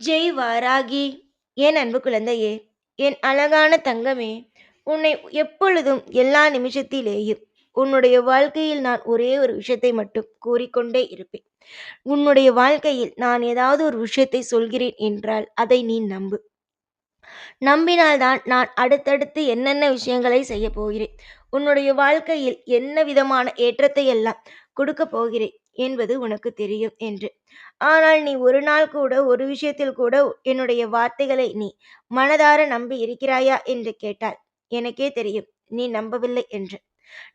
ஜெய் வாராகி என் அன்பு குழந்தையே என் அழகான தங்கமே உன்னை எப்பொழுதும் எல்லா நிமிஷத்திலேயும் உன்னுடைய வாழ்க்கையில் நான் ஒரே ஒரு விஷயத்தை மட்டும் கூறிக்கொண்டே இருப்பேன். உன்னுடைய வாழ்க்கையில் நான் ஏதாவது ஒரு விஷயத்தை சொல்கிறேன் என்றால் அதை நீ நம்பு. நம்பினால்தான் நான் அடுத்தடுத்து என்னென்ன விஷயங்களை செய்ய போகிறேன். உன்னுடைய வாழ்க்கையில் என்ன விதமான ஏற்றத்தை எல்லாம் கொடுக்க போகிறேன்? என்பது உனக்கு தெரியும் என்று. ஆனால் நீ ஒரு நாள் கூட ஒரு விஷயத்தில் கூட என்னுடைய வார்த்தைகளை நீ மனதார நம்பி இருக்கிறாயா என்று கேட்டால் எனக்கே தெரியும் நீ நம்பவில்லை என்று.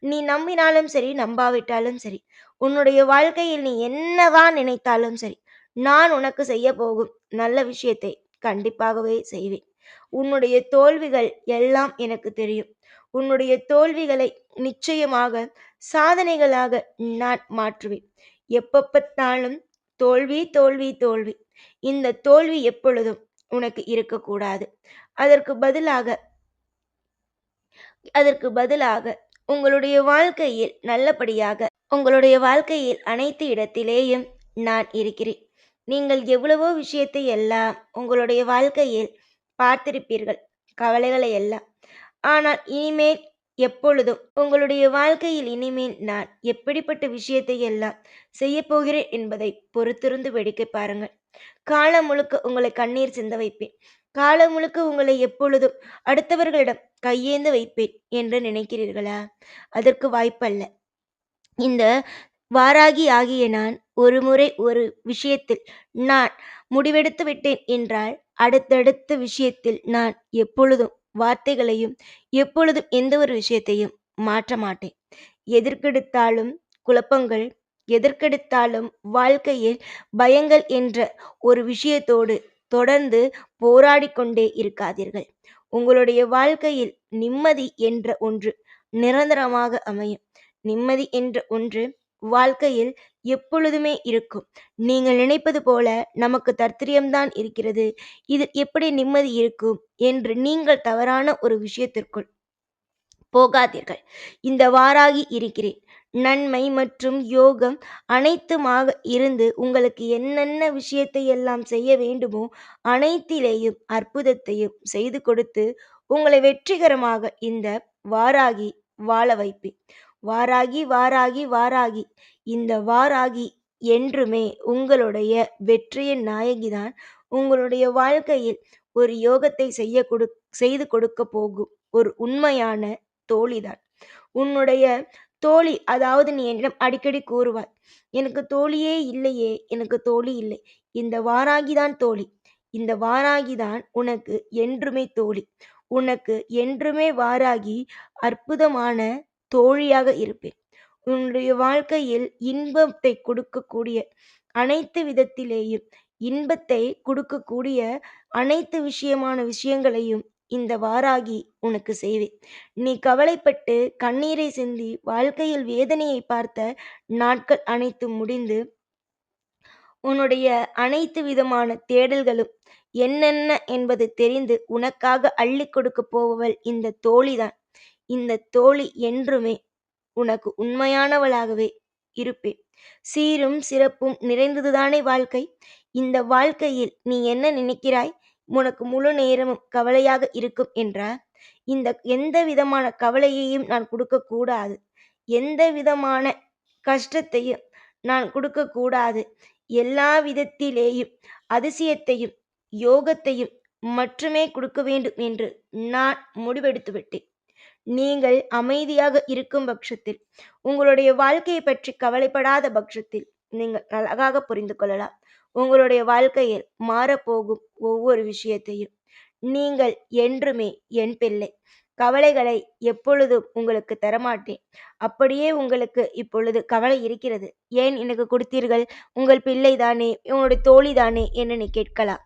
நீ நம்பினாலும் சரி நம்பாவிட்டாலும் சரி உன்னுடைய வாழ்க்கையில் நீ என்னதான் நினைத்தாலும் சரி நான் உனக்கு செய்ய போகும் நல்ல விஷயத்தை கண்டிப்பாகவே செய்வேன். உன்னுடைய தோல்விகள் எல்லாம் எனக்கு தெரியும். உன்னுடைய தோல்விகளை நிச்சயமாக சாதனைகளாக நான் மாற்றுவேன். எப்பப்பத்தாலும் தோல்வி தோல்வி தோல்வி. இந்த தோல்வி எப்பொழுதும் உனக்கு இருக்கக்கூடாது. அதற்கு பதிலாக அதற்கு பதிலாக உங்களுடைய வாழ்க்கையில் நல்லபடியாக உங்களுடைய வாழ்க்கையில் அனைத்து இடத்திலேயும் நான் இருக்கிறேன். நீங்கள் எவ்வளவோ விஷயத்தை எல்லாம் உங்களுடைய வாழ்க்கையில் பார்த்திருப்பீர்கள் கவலைகளை எல்லாம். ஆனால் இனிமேல் எப்பொழுதும் உங்களுடைய வாழ்க்கையில் இனிமேல் நான் எப்படிப்பட்ட விஷயத்தை எல்லாம் செய்ய போகிறேன் என்பதை பொறுத்திருந்து வெடிக்க பாருங்கள். காலம் முழுக்க உங்களை கண்ணீர் சிந்த வைப்பேன். காலம் முழுக்க உங்களை எப்பொழுதும் அடுத்தவர்களிடம் கையேந்து வைப்பேன் என்று நினைக்கிறீர்களா? அதற்கு வாய்ப்பல்ல. இந்த வாராகி ஆகிய நான் ஒரு முறை ஒரு விஷயத்தில் நான் முடிவெடுத்து விட்டேன் என்றால் அடுத்தடுத்த விஷயத்தில் நான் எப்பொழுதும் வார்த்தைகளையும் எப்பொழுதும் எந்த ஒரு விஷயத்தையும் மாற்ற மாட்டேன். எதற்கெடுத்தாலும் குழப்பங்கள் எதற்கெடுத்தாலும் வாழ்க்கையில் பயங்கள் என்ற ஒரு விஷயத்தோடு தொடர்ந்து போராடிக்கொண்டே இருக்காதீர்கள். உங்களுடைய வாழ்க்கையில் நிம்மதி என்ற ஒன்று நிரந்தரமாக அமையும். நிம்மதி என்ற ஒன்று வாழ்க்கையில் எப்பொழுதுமே இருக்கும். நீங்கள் நினைப்பது போல நமக்கு தற்திரியம்தான் இருக்கிறது. இது எப்படி நிம்மதி இருக்கும் என்று நீங்கள் தவறான ஒரு விஷயத்திற்குள் போகாதீர்கள். இந்த வாராகி இருக்கிறேன். நன்மை மற்றும் யோகம் அனைத்துமாக இருந்து உங்களுக்கு என்னென்ன விஷயத்தை எல்லாம் செய்ய வேண்டுமோ அனைத்திலேயும் அற்புதத்தையும் செய்து கொடுத்து உங்களை வெற்றிகரமாக இந்த வாராகி வாழ வைப்பேன். வாராகி வாராகி வாராகி. இந்த வாராகி என்றுமே உங்களுடைய வெற்றியின் நாயகிதான். உங்களுடைய வாழ்க்கையில் ஒரு யோகத்தை செய்ய கொடு செய்து கொடுக்க போகும் ஒரு உண்மையான தோழிதான். உன்னுடைய தோழி அதாவது நீ என்னிடம் அடிக்கடி கூறுவாய் எனக்கு தோழியே இல்லையே எனக்கு தோழி இல்லை. இந்த வாராகிதான் தோழி. இந்த வாராகிதான் உனக்கு என்றுமே தோழி. உனக்கு என்றுமே வாராகி அற்புதமான தோழியாக இருப்பேன். உன்னுடைய வாழ்க்கையில் இன்பத்தை கொடுக்கக்கூடிய அனைத்து விதத்திலேயும் இன்பத்தை கொடுக்கக்கூடிய அனைத்து விஷயமான விஷயங்களையும் இந்த வாராகி உனக்கு செய்வேன். நீ கவலைப்பட்டு கண்ணீரை சிந்தி வாழ்க்கையில் வேதனையை பார்த்த நாட்கள் அனைத்தும் முடிந்து உன்னுடைய அனைத்து விதமான தேடல்களும் என்னென்ன என்பது தெரிந்து உனக்காக அள்ளி கொடுக்க போபவள் இந்த தோழிதான். இந்த தோழி என்றுமே உனக்கு உண்மையானவளாகவே இருப்பேன். சீரும் சிறப்பும் நிறைந்ததுதானே வாழ்க்கை? இந்த வாழ்க்கையில் நீ என்ன நினைக்கிறாய்? உனக்கு முழு நேரமும் கவலையாக இருக்கும் என்றால் இந்த எந்த விதமான கவலையையும் நான் கொடுக்கக்கூடாது எந்த விதமான கஷ்டத்தையும் நான் கொடுக்கக்கூடாது எல்லா விதத்திலேயும் அதிசயத்தையும் யோகத்தையும் மட்டுமே கொடுக்க வேண்டும் என்று நான் முடிவெடுத்து விட்டேன் நீங்கள் அமைதியாக இருக்கும் பட்சத்தில் உங்களுடைய வாழ்க்கையை பற்றி கவலைப்படாத பட்சத்தில் நீங்கள் அழகாக புரிந்து கொள்ளலாம். உங்களுடைய வாழ்க்கையில் மாறப்போகும் ஒவ்வொரு விஷயத்தையும் நீங்கள் என்றுமே என் பிள்ளை கவலைகளை எப்பொழுதும் உங்களுக்கு தரமாட்டேன். அப்படியே உங்களுக்கு இப்பொழுது கவலை இருக்கிறது. ஏன் எனக்கு கொடுத்தீர்கள்? உங்கள் பிள்ளை தானே உங்களுடைய தோழி தானே என்று நீ கேட்கலாம்.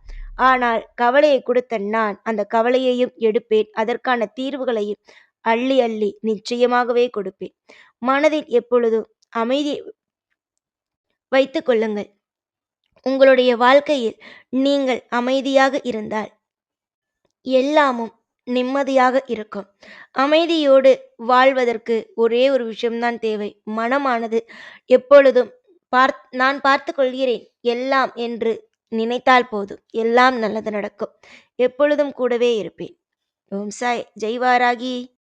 ஆனால் கவலையை கொடுத்த நான் அந்த கவலையையும் எடுப்பேன். அதற்கான தீர்வுகளையும் அள்ளி அள்ளி நிச்சயமாகவே கொடுப்பேன். மனதில் எப்பொழுதும் அமைதி வைத்து கொள்ளுங்கள். உங்களுடைய வாழ்க்கையில் நீங்கள் அமைதியாக இருந்தால் எல்லாமும் நிம்மதியாக இருக்கும். அமைதியோடு வாழ்வதற்கு ஒரே ஒரு விஷயம்தான் தேவை. மனமானது எப்பொழுதும் பார்த் நான் பார்த்து கொள்கிறேன் எல்லாம் என்று நினைத்தால் போதும். எல்லாம் நல்லது நடக்கும். எப்பொழுதும் கூடவே இருப்பேன். ஓம் சாய். ஜெய்வாராகி.